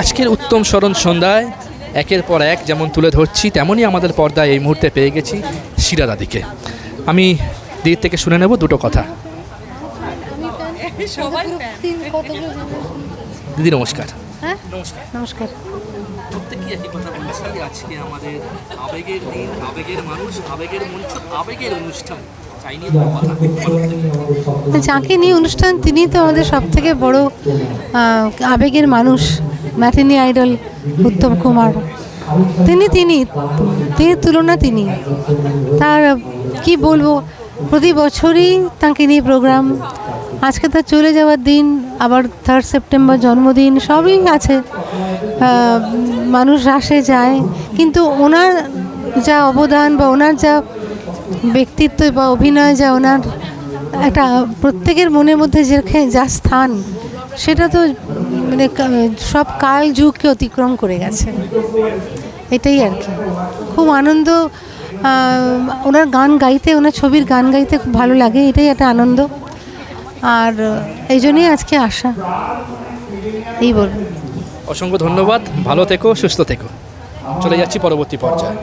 আজকের উত্তম স্মরণ সন্ধ্যায় একের পর এক যেমন তুলে ধরছি তেমনই আমাদের পর্দায় এই মুহূর্তে পেয়ে গেছি শিরা দাদিকে। আমি দিদির থেকে শুনে নেব দুটো কথা। দিদি নমস্কার। হ্যাঁ? নমস্কার। নমস্কার। প্রত্যেকই একই কথা বলছি? আজকে আমাদের আবেগের দিন আবেগের মানুষ আবেগের মঞ্চ আবেগের অনুষ্ঠান। চাই নিয়ে দুটো কথা। যাকে নিয়ে অনুষ্ঠান তিনি তো আমাদের সব থেকে বড় আবেগের মানুষ। Matinee idol Uttam Kumar. তিনি তিনি তিনি তুলনা তিনি। তার, কি বলব, প্রতি বছরই তাঁকে নিয়ে প্রোগ্রাম। আজকে তার চলে যাওয়ার দিন, আবার থার্ড সেপ্টেম্বর জন্মদিন, সবই আছে। মানুষ আসে, যায়। কিন্তু ওনার যা অবদান বা ওনার যা ব্যক্তিত্ব বা অভিনয় যা ওনার একটা প্রত্যেকের মনের মধ্যে যে যা স্থান, সেটা তো মানে সব কাল যুগকে অতিক্রম করে গেছে। এটাই আর কি। খুব আনন্দ ওনার গান গাইতে, ওনার ছবির গান গাইতে খুব ভালো লাগে, এটাই একটা আনন্দ। আর এই জন্যই আজকে আসা এই বলব। অসংখ্য ধন্যবাদ। ভালো থেকো, সুস্থ থেকো। চলে যাচ্ছি পরবর্তী পর্যায়ে।